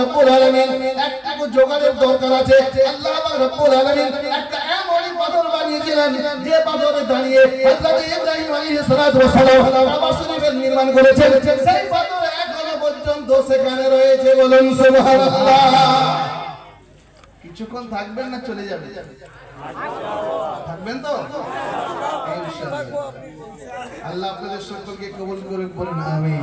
রব্বুল আলামিন একটা জোগাড়ের দরকার আছে। আল্লাহ রব্বুল আলামিন একটা এমনই পাথর বানিয়েছিলেন যে পাথরে দাঁড়িয়ে হযরত ইব্রাহিম আলাইহিস সালাতু ওয়াস সালাম কাবা শরীফের নির্মাণ করেছেন। সেই পাথর এখনও পর্যন্ত সেখানে রয়েছে বলুন সুবহানাল্লাহ। কিছুক্ষণ থাকবেন না চলে যাবে থাকবেন তো? আল্লাহ আপনাদের সকলকে কবুল করে বলুন আমিন।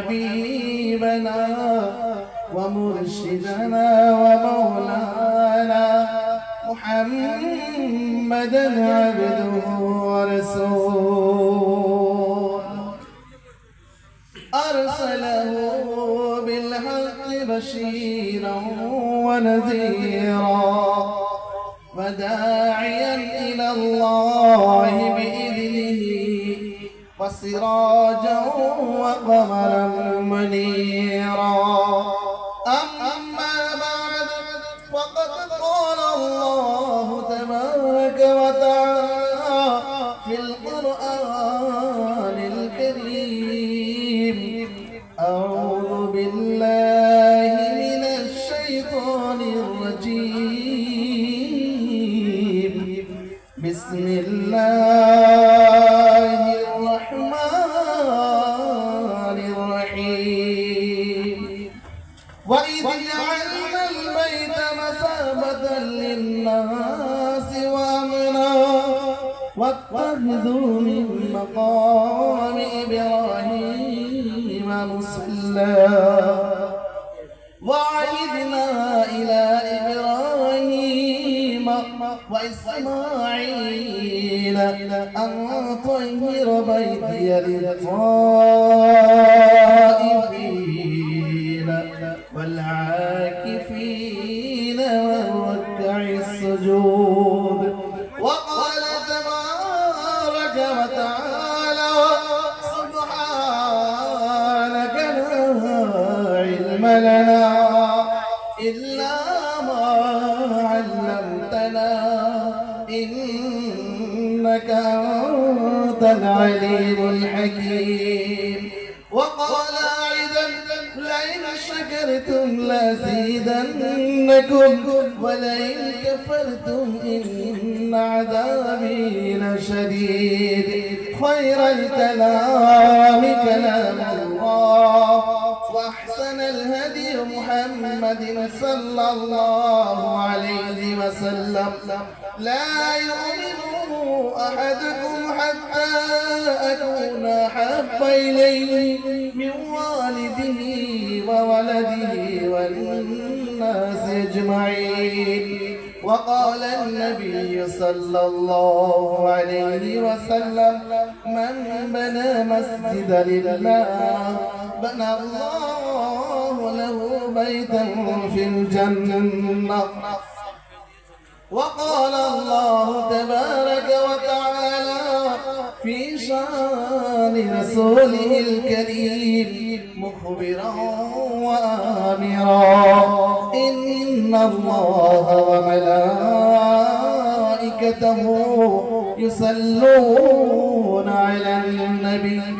وحبيبنا ومرشدنا ومولانا محمدا عبده ورسوله. أرسله بالحق بشيرا ونذيرا وداعيا إلى الله وسراجا وقمرا منيرا. وإذ جعلنا البيت مثابة للناس وأمنا واتخذوا من مقام إبراهيم مصلى وعهدنا إلى إبراهيم وإسماعيل أن طهر بيتي للطائفين. والعاكفين والركع السجود. وقال تبارك وتعالى سبحانك لا علم لنا إلا ما علمتنا. إنك أنت العليم الحكيم. شكرتم لأزيدنكم ولئن كفرتم إن عذابي لشديد. خير الكلام كلام الله الهدي محمد صلى الله عليه وسلم. لا يؤمن أحدكم حتى أكون أحب إليه من والده وولده والناس أجمعين. وقال النبي صلى الله عليه وسلم من بنى مسجد لله بنى الله له بيتا في الجنة. وقال الله تبارك وتعالى في شان رسوله الكريم مخبرا وآمرا. إن الله وملائكته يصلون على النبي.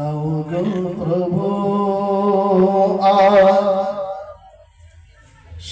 দাও গো প্রভু,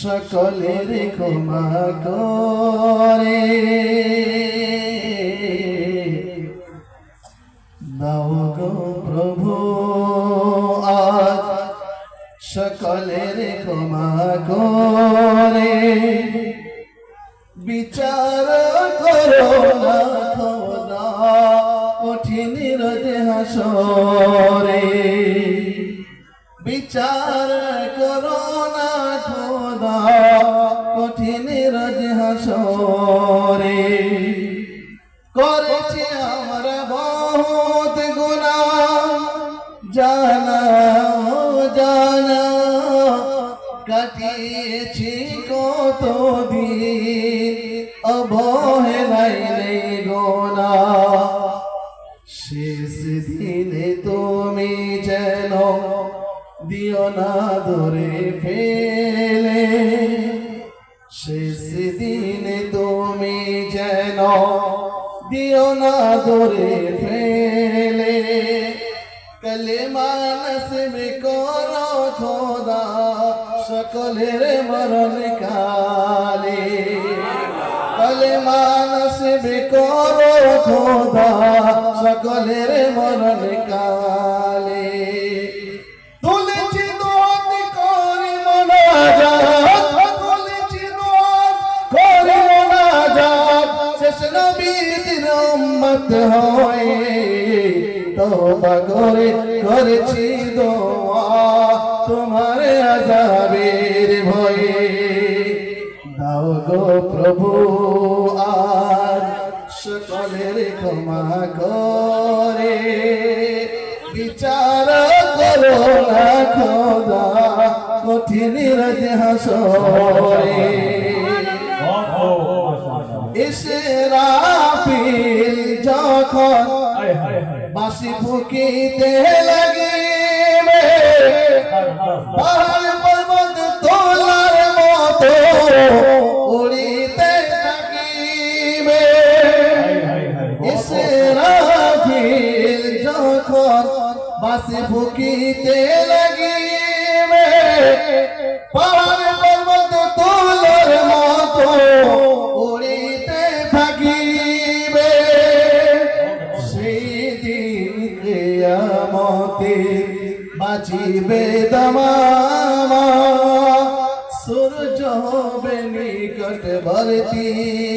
সকলের ক্ষমা করে। দাও গো প্রভু আজ সকলের ক্ষমা করে। বিচার করো হাসরে বিচার যেন দিও না ধরে ফেলে। শেষ দিনে তুমি যেন দিও না ধরে ফেলে। কলে মানস মে করো খোদা, সকলের মরণ কালে। কলে মানস মে করো খোদা, সকলের মরণ কালে। উম্মত হয়ে তওবা করে করেছি তোমার আযাবের ভয়ে দাও গো প্রভু আজ সকলের ক্ষমা করে বিচার করো না খোদা কঠিন রাজ হাসরে ইসরাফিল যখন বাসি ফুকিতে লাগিবে। পাহাড় পর্বত তোলার মতো উড়িতে থাকিবে। ইসরাফিল যখন বাসি ফুকিতে লাগিবে aqui.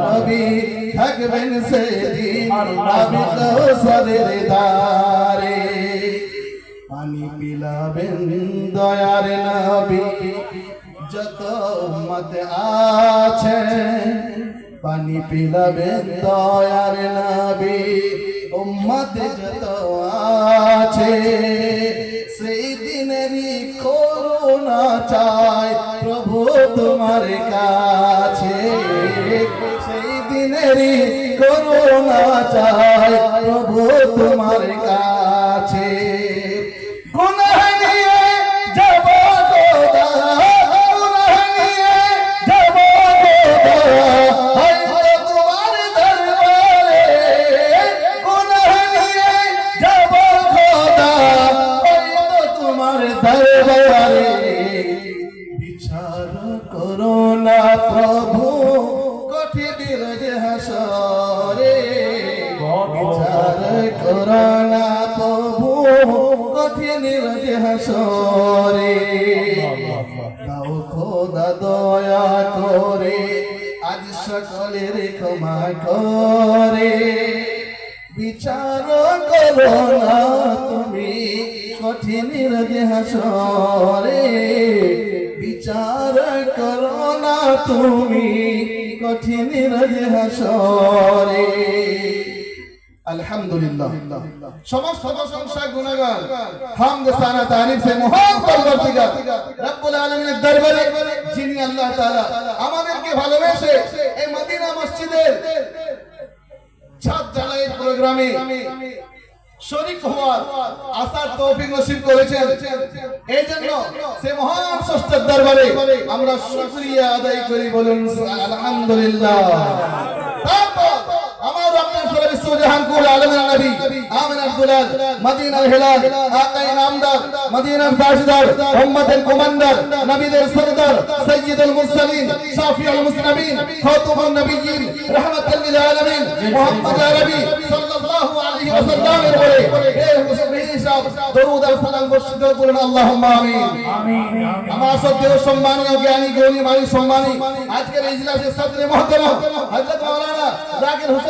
নবী থাকবেন সেদিন আবে কসরের ধারে পানি পিলাবেন দয়ার নবী যত উম্মত আছে পানি পিলাবেন দয়ার নবী উম্মত যত আছে সেই দিনেরই করুণা প্রভু তোমার কাছে সেই দিনেরই করোনা চাই। প্রভু তোমার কাছে কঠিন হাসরে দাও খোদা দয়া করে, আজ সকলের ক্ষমা করে। বিচার করো না তুমি কঠিন হাসরে বিচার করো না তুমি কঠিন হাসরে শরীক হওয়ার আসার তৌফিক নসিব করেছেন। এই জন্য সে মহান দরবারে আমরা শুকরিয়া আদায় করি বলুন, আলহামদুলিল্লাহ। তারপর আমার আপনার সারা বিশ্বজাহান কুল আলমের নবী আমিনার দুলাল মদিনার হেলাল আকাই নামদার মদিনার তাজদার উম্মতের কমান্ডার নবীদের সরদার সৈয়দুল মুরসালিন শাফিউল মুসলিমিন খাতুমুন নবিয়্যিন রাহমাতাল লিল আলামিন মুহাম্মদ আরবি সাল্লাল্লাহু আলাইহি ওয়াসাল্লামের উপরে হে মুসলিম হিসাব দরুদ আর সালাম বর্ষিত করুন আল্লাহুম্মা আমিন। আমার সত্যেও সম্মানীয় জ্ঞানী গৌরী মানি সম্মানী আজকের ইজলাসের সদরে মহতরম হযরত মাওলানা জাকির হোসেন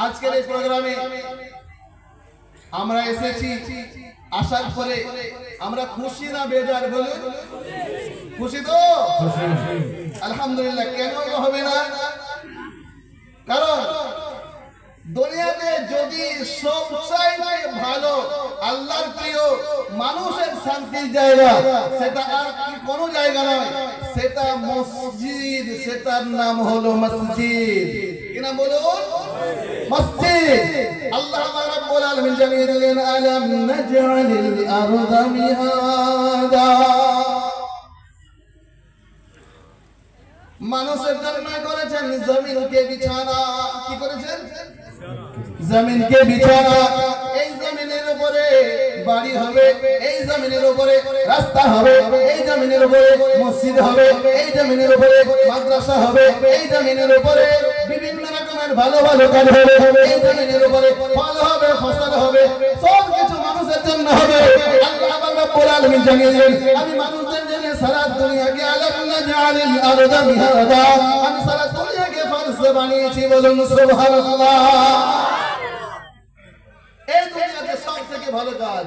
আজকের এই প্রোগ্রামে আমরা এসেছি আসার পরে আমরা খুশি না বেজার বলুন? খুশি তো? আলহামদুলিল্লাহ কেন হবে না? কারণ দুনিয়াতে যদি সবচাইতে ভালো, আল্লাহর প্রিয় মানুষের শান্তির জায়গা, সেটা আর কি কোনো জায়গা নয়। সেটা মসজিদ, সেটার নাম হলো মসজিদ। আল্লাহ মানুষের জন্য করেছেন জমিনকে বিছানা। কি করেছেন? জমিনকে বিছানা? এই জমিনের উপরে বাড়ি হবে, এই জমিনের উপরে রাস্তা হবে, এই জমিনের উপরে মসজিদ হবে, এই জমিনের উপরে মাদ্রাসা হবে, এই জমিনের উপরে বিভিন্ন রকমের ভালো ভালো কাজ হবে, এই জমিনের উপরে ফল হবে, ফসল হবে সব কিছু মানুষের জন্য হবে। আল্লাহ রব্বুল আমি সারা দুনিয়াকে বানিয়েছি বলুন সুবহানাল্লাহ এই দুনিয়াতে সব থেকে ভালো কাজ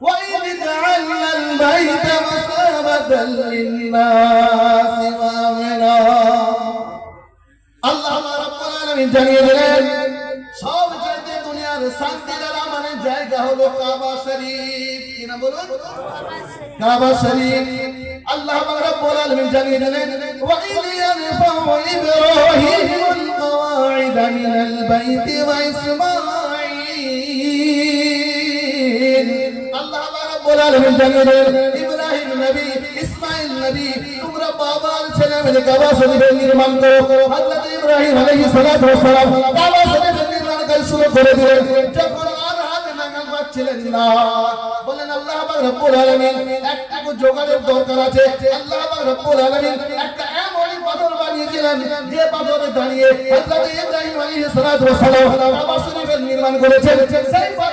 وإذ جعلنا البيت مثابة للناس وأمنا আল্লাহ রাব্বুল আলামিন জানিয়ে দিলেন সব চাইতে দুনিয়ার শান্তির মানে জায়গা হলো কাবা শরীফ কি নাম বলুন কাবা শরীফ আল্লাহ রাব্বুল আলামিন জানিয়ে দিলেন ওয়া ইয ইয়ারফাউ ইব্রাহিমুল কওয়াইদ মিনাল বাইতি ওয়া ইসমাঈল আলামিন জানিয়ে দিলেন ইব্রাহিম নবী ইসমাঈল নবী তোমরা বাবার ছেলে মিলে কাবা শরীফের নির্মাণ করো হযরত ইব্রাহিম আলাইহিস সালাতু ওয়াস সালাম কাবা শরীফের নির্মাণ কাজ শুরু করে দিলেন যখন আর হাতে নাগাল পাচ্ছিলেন না বলেন আল্লাহ পাক রব্বুল আলামিন একটু জোগাড়ের দরকার আছে আল্লাহ পাক রব্বুল আলামিন একটা এমনই পাথর বানিয়েছিলেন যে পাথরে দাঁড়িয়ে হযরত ইব্রাহিম আলাইহিস সালাতু ওয়াস সালাম কাবা শরীফের নির্মাণ করেছেন সেই পাথর এখনও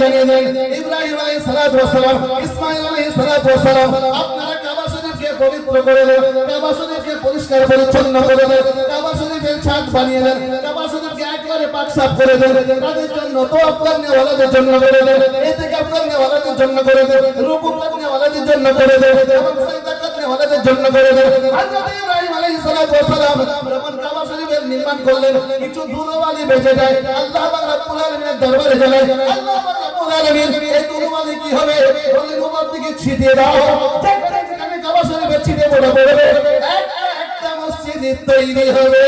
জানিয়ে দেন ইব্রাহিম আলাইহিস সালাতু ওয়াস সালাম, ইসমাঈল আলাইহিস সালাতু ওয়াস সালাম, আপনারা কাবা শরীফকে পবিত্র করে দেন, কাবা শরীফকে পরিষ্কার পরিচ্ছন্ন করে দেন, কাবা শরীফের ছাদ বানিয়ে দেন, কাবা শরীফকে একবারে পাক সাফ করে দেন, তাদের জন্য তোয়াফ করনে ওয়ালাদের জন্য করে দেন ইতিকাফ করনে ওয়ালাদের জন্য করে দেন, রুকু করনে ওয়ালাদের জন্য করে দেন এবং সিজদা ওয়ালাদের জন্য করে দেন। হযরত ইব্রাহিম আলাইহিস সালাতু ওয়াস সালাম যখন কাবা শরীফের নির্মাণ করলেন কিছু ধুলোবালি বেঁচে যায়। আল্লাহ পাক রব্বুল আলামিনের দরবারে গেলেন। আল্লাহ পাক রব্বুল আলামিন এই ধুলোবালি কি হবে? বলেন উপর দিকে ছিটিয়ে দাও। যেখানে যেখানে কাবা শরীফে ছিটিয়ে পড়ে পড়বে। একটা একটা মসজিদ তৈরি হবে।